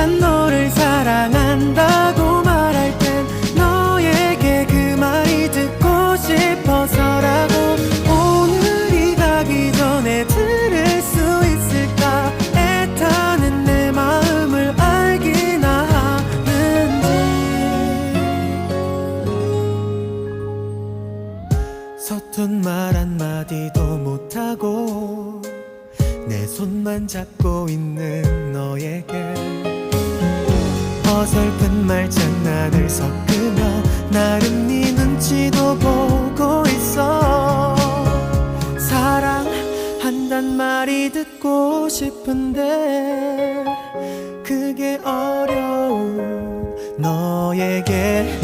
난 너를 사랑한다고 말할 땐 너에게 그 말이 듣고 싶어서라고. 오늘이 가기 전에 들을 수 있을까? 애타는 내 마음을 알기나 하는지. 서툰 말 한마디도 못하고 내 손만 잡고 있는 너에게 어설픈 말 장난을 섞으며 나름 네 눈치도 보고 있어. 사랑한단 말이 듣고 싶은데 그게 어려운 너에게